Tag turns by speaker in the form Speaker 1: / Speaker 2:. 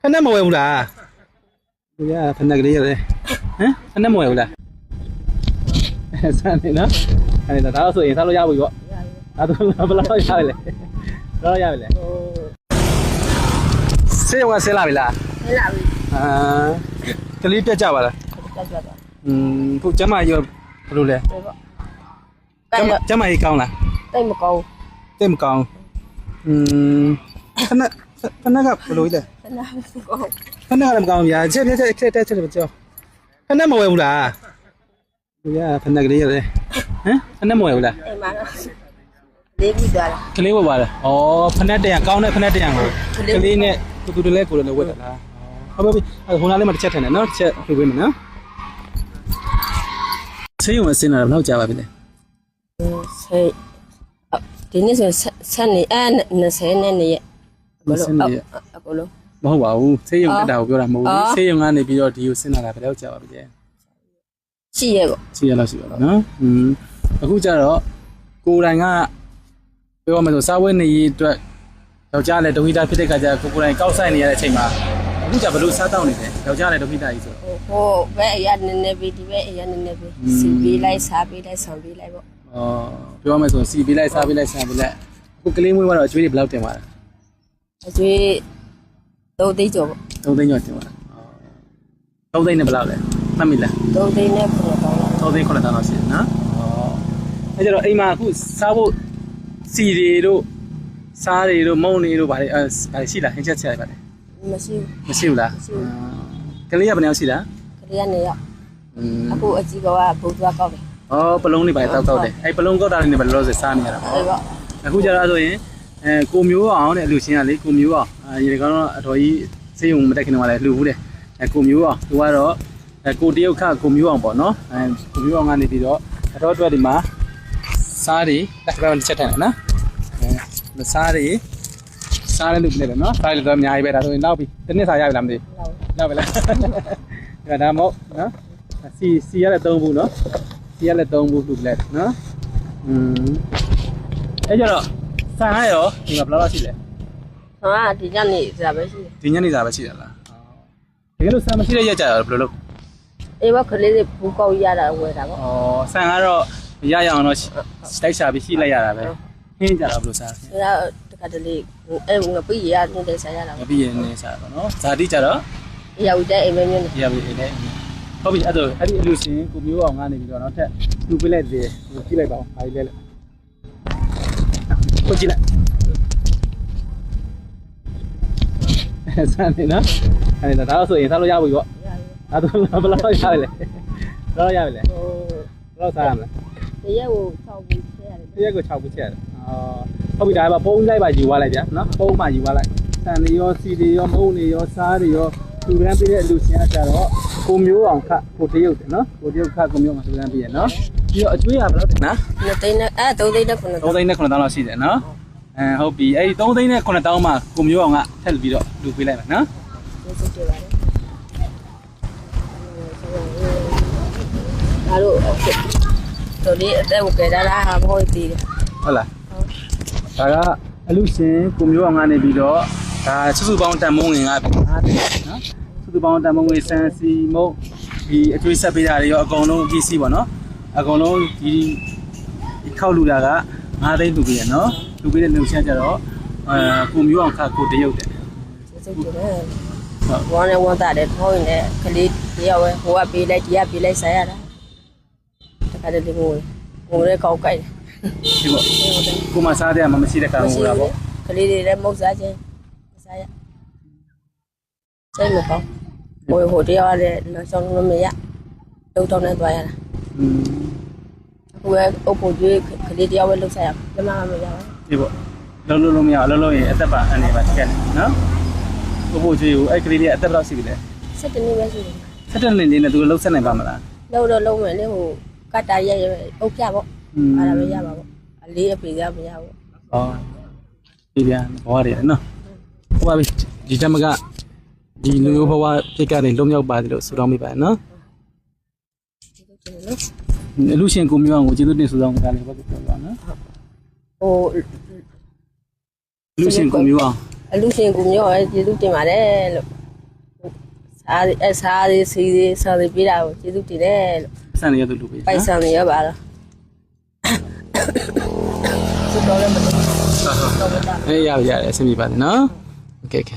Speaker 1: ဖက်နဲ့မဝယ်ဘူးလားဒီကဖက်နဲ့ကလေးရတယ်ဟမ်ဖက်နဲ့မဝယ်ဘူးလားအဲစမ်းနေနော်အဲ့ဒါတော့ဆိုရင်စားလို့ရဘူးပေါ့ဒါတော့ဘယ်လောက်ရပြီလဲဘယ်လောက်ရပြီလဲဆေးရုံကဆင်းလာပြီလား
Speaker 2: ဟဲ့လာပြီ
Speaker 1: အာကလေးပြတ်ကြပါလား
Speaker 2: တက်ကြတော့
Speaker 1: อืมခုကျမကြီးရောဘယ်လိုလဲ
Speaker 2: ဒီပေါ့
Speaker 1: ကျမကျမကြီးကောင်းလား
Speaker 2: တိတ်မကောင်း
Speaker 1: တိတ်မကောင်းอืมဖက်နဲ့ဖက်နဲ့ကဘယ်လိုလဲ
Speaker 2: ခဏမကောင်း
Speaker 1: ဖက်နဲ့ကလည်းမကောင်းဘူးညာချက်ချက်ချက်ချက်ချက်ကြောဖက်နဲ့မဝယ်ဘူးလားဒီကဖက်နဲ့ကလေးရတယ်ဟမ်ဖက်နဲ့မဝယ်ဘူးလား
Speaker 2: အိမ်မှာလေးပြီးသွားတာ
Speaker 1: ကလေးဝယ်ပါလားဩဖက်နဲ့တရံကောင်းတဲ့ဖက်နဲ့တရံကိုကလေးနဲ့တူတူတလဲကိုလည်းဝယ်တယ်လားဟုတ်ပါပြီအဲဟိုနားလေးမှာတစ်ချက်ထည့်နေနော်တစ်ချက်ဖြုတ်ပေးမယ်နော်ဆေးရုံအစင်းလာတော့ဘယ်လောက်ကြာပါပြီလဲ
Speaker 2: ဆေးဒီနေ့ဆိုဆက်နေအဲ20နဲ့နေရဘလို့အကလုံး
Speaker 1: မဟုတ်ပါဘူးဆေးရုံတက်တာကိုပြောတာမဟုတ်
Speaker 2: အော်
Speaker 1: ဘူးဆေးရုံကနေပြီးတော့ဒီကိုဆင်းလာတာဘယ်လောက်ကြာပါပြီလဲ
Speaker 2: ရှိရပေါ့
Speaker 1: ရှိရလောက်ရှိပါတော့နော်อืมအခုကျတော့ကိုယ်တိုင်ကပြောရမယ်ဆိုစားဝတ်နေရေးအတွက်ယောက်ျားလည်းဒုက္ခိတဖြစ်တဲ့ခါကျကိုကိုယ်တိုင်ကောက်ဆိုင်နေရတဲ့အချိန်မှာအခုကျဘယ်လိုစားတောင်းနေလဲယောက်ျားလည်းဒုက္ခိတကြီးဆို
Speaker 2: ဟိုဟိုဘယ်အရနည်းနည်းပြီးဒီဘက်အရနည်းနည်းပြီးစီပြီးလိုက်စားပြီးလိုက်ဆောင်ပြီးလိုက်ပေါ့
Speaker 1: အော်ပြောရမယ်ဆိုစီပေးလိုက်စားပေးလိုက်စားပေးလိုက်အခုကလေးမွေးတော့အကျွေးတွေဘယ်လောက်တင်ပါလဲ
Speaker 2: အကျွေး တော့သိကြောပေါ့
Speaker 1: 3သိန်းကျော်တင်ပါလားအော်3သိန်းနဲ့ဘယ်လောက်လဲမှတ်မိလား
Speaker 2: တော့သိနဲ့ပုံတော့လာ
Speaker 1: 3သိန်း9တောင်းလောက်ရှိတယ်နော်အော်အဲကျတော့အိမ်မှာအခုစားဖို့စီတွေတို့စားတွေတို့မုံတွေတို့ဗါတွေအဲဗါတွေရှိလားဟင်းချက်ချက်ဗါတွေ
Speaker 2: မရှိ
Speaker 1: မရှိဘူးလား
Speaker 2: မရှိဘူး
Speaker 1: ကလေးကဘယ်နှစ်ယောက်ရှိလား
Speaker 2: ဘူးခရီးကနေရောက်
Speaker 1: อืม
Speaker 2: အခုအကြီးကဘုရားကောက်တယ်
Speaker 1: ဩပလုံးလေးပါတောက်တောက်တယ်အဲပလုံးကောက်တာလေးနဲ့ပဲလောလောဆယ်စားနေရတာပေါ့
Speaker 2: အဲ့တော့
Speaker 1: အခုကျတော့ဆိုရင်အဲကိုမျိုးအောင်တဲ့အလူရှင်ကလေကိုမျိုးအောင် အဲဒီကတော့အတော်ကြီးစေးုံမတက်ခင်တော့လည်းလှူဘူးတဲ့အဲကိုမျိုးအောင်သူကတော့အဲကိုတရုတ်ခကိုမျိုးအောင်ပေါ့နော်အဲကိုမျိုးအောင်ကနေပြီးတော့အတော်အတွက်ဒီမှာစားတွေတစ်ခါတစ်ချက်ထိုင်တယ်နော်အဲစားတွေစားတဲ့လူပြနေတယ်နော်စားတွေတော့အများကြီးပဲဒါဆိုရင်နောက်ပြီတစ်နှစ်စာရပြီလားမသိဘူး
Speaker 2: လောက်
Speaker 1: ရပါလားဒါဒါမို့နော်စီစီရတဲ့၃ဘူးနော်စီရတဲ့၃ဘူးလူလက်နော်อืมအဲ့ကြတော့ဆန်ရရောဒီမှာဘယ်လောက်ရှိလဲ
Speaker 2: ဟာဒီညနေစားပဲရှိတယ်
Speaker 1: ဒီညနေစာပဲရှိတယ်လားတကယ်လို့ဆန်မရှိတဲ့ရက်ကြရောဘယ်လိုလုပ်
Speaker 2: အေးဘခလေးလေးဘူးကောက်ရတာဝယ်တာပေါ့
Speaker 1: ဩဆန်ကတော့ရရအောင်တော့တိုက်ရှာပြီးရှိလိုက်ရတာပဲဟင်းကြတော့ဘယ်လိုစား
Speaker 2: ဒါတခါတလေအဲ့ငါပြည့်ရနေတဲ့စားရတာ
Speaker 1: မပြီးရင်နေစားပါနော်ဇာတိကြတော့
Speaker 2: ရောက်တဲ့အိမ်မင်းမျိုးနဲ့
Speaker 1: ရပြီလေဟုတ်ပြီအဲ့တော့အဲ့ဒီအလူရှင်ကိုမျိုးအောင်ကနေပြီးတော့နောက်ထပ်လူပေးလိုက်သေးတယ်ကြည့်လိုက်ပါဦးဘာကြီးလဲလို့ကိုကြည့်လိုက် ဆန်နေနော်အဲ့ဒါတော့ဆိုရင်စားလို့ရပြီပေါ့အဲ့တော့ဘယ်လောက်ရပြီလဲဘယ်လောက်ရပြီလဲ
Speaker 2: ဟို
Speaker 1: ဘယ်လောက်စားရမလဲ
Speaker 2: တရက်ကို6ဘူးထည့်ရတယ်
Speaker 1: တရက်ကို6ခုချက်ရတယ်အော်ဟုတ်ပြီဒါကပုံးလိုက်ပါယူသွားလိုက်ဗျာနော်ပုံးမှယူသွားလိုက်ဆန်တွေရောစီတွေရောမုံတွေရောစားတွေရောသူရန်ပေးတဲ့အလူရှင်ကကြတော့ကိုမျိုးအောင်ခကိုတရုတ်တယ်နော်ကိုတရုတ်ခကိုမျိုးအောင်သူရန်ပေးရနော်ပြီးတော့အကျွေးရဘယ်လောက်တယ်နော်
Speaker 2: နှစ်သိန်းနဲ့အဲ3သိန်းနဲ့9
Speaker 1: 3သိန်းနဲ့9တောင်းလောက်ရှိတယ်နော် အဲဟုတ်ပြီအဲ့ဒီ3သိန်းနဲ့9တောင်းမှကိုမျိုးအောင်ကထပ်ပြီးတော့လူပေးလိုက်မယ်နော်
Speaker 2: သိန်းစစ်တယ်ပါတယ်အားလို့တော်လေးအသက်ကိုကြတာဟာမဟုတ်သေးတယ်
Speaker 1: ဟုတ်လားဒါကအလူရှင်ကိုမျိုးအောင်ကနေပြီးတော့ဒါစုစုပေါင်းတန်မုံငင်ကအားတယ်နော်စုစုပေါင်းတန်မုံငင်ဆန်စီမုံဒီအကျွေးဆက်ပေးတာတွေရောအကုန်လုံးပစ္စည်းပေါ့နော်အကုန်လုံးဒီဒီခောက်လူတာက9သိန်းလူပေးရနော် လူပေးတဲ့လူရှင်ကြတော့အဲကိုမျိုးအောင်ခကိုတရုတ်တယ်
Speaker 2: စစ်တယ်ဝမ်းနဲ့ဝမ်းသာတယ်ထောင်းရင်ကလေးတယောက်ပဲဟိုကပေးလိုက်ဒီကပေးလိုက်စားရတာတခါတလေငိုငိုရဲကောက်ကြိုက်တယ်
Speaker 1: ဒီပေါ့ကိုမစားတဲ့မှာမရှိတဲ့ကောင်ဟိုတာပေါ့
Speaker 2: ကလေးတွေလည်းမုတ်စားခြင်းမစားရစိတ်မကောင်းဟိုဟိုတယောက်လည်းလောဆောင်လို့မရလုံတောင်းနဲ့သွားရတာ
Speaker 1: อืม
Speaker 2: ဟိုကအုပ်ဖို့ကျွေးကလေးတယောက်ပဲလှုပ်ဆက်ရအောင်လမမရဘူး
Speaker 1: ဒီပေါ့လုံးလုံးလုံးမရအောင်လုံးလုံးရင်အသက်ပါအနေပါတက်တယ်နော်ဘို့ဘို့ကြီးကိုအဲ့ကလေးလေးအသက်ဘယ်လောက်ရှိပြီလဲ
Speaker 2: စက်တနည်းပဲရှိတယ်
Speaker 1: ဆက်တဲ့နေနေနဲ့သူလှုပ်ဆက်နိုင်ပါမလား
Speaker 2: လုံတော့လုံမယ်လေဟိုကတ်တာရဲရဲအုပ်ပြပေါ့
Speaker 1: อืม
Speaker 2: အဲ့ဒါပဲရပါပေါ့အလေးအပေရမရဘူး
Speaker 1: ဩဒီပြန်ဘဝတွေနော်ဟုတ်ပါပြီဒီတမကဒီလူမျိုးဘဝပြစ်ကနေလုံးရောက်ပါတယ်လို့ဆုတောင်းမိပါတယ်နော်အလူရှင်ကိုမျိုးအောင်ကိုကျေးဇူးတင်ဆုတောင်းကြတယ်ဘာလို့ပြောပါနော်
Speaker 2: ဟို
Speaker 1: အလူရှင်ကိုမျိုးအောင်
Speaker 2: အလူရှင်ကူမျိုးရဲ့ကျေးဇူးတင်ပါတယ်လို့ အားအစားလေးစီးလေးဆော်လေးပေးတာကိုကျေးဇူးတင်တယ်လို့
Speaker 1: ဆန်ရသူလူပေး
Speaker 2: ပိုက်ဆံတွေရပါတော့စတော်လည်းမတော်တော့မတာ
Speaker 1: အေးရရရအဆင်ပြေပါတယ်နော်โอเคโอเค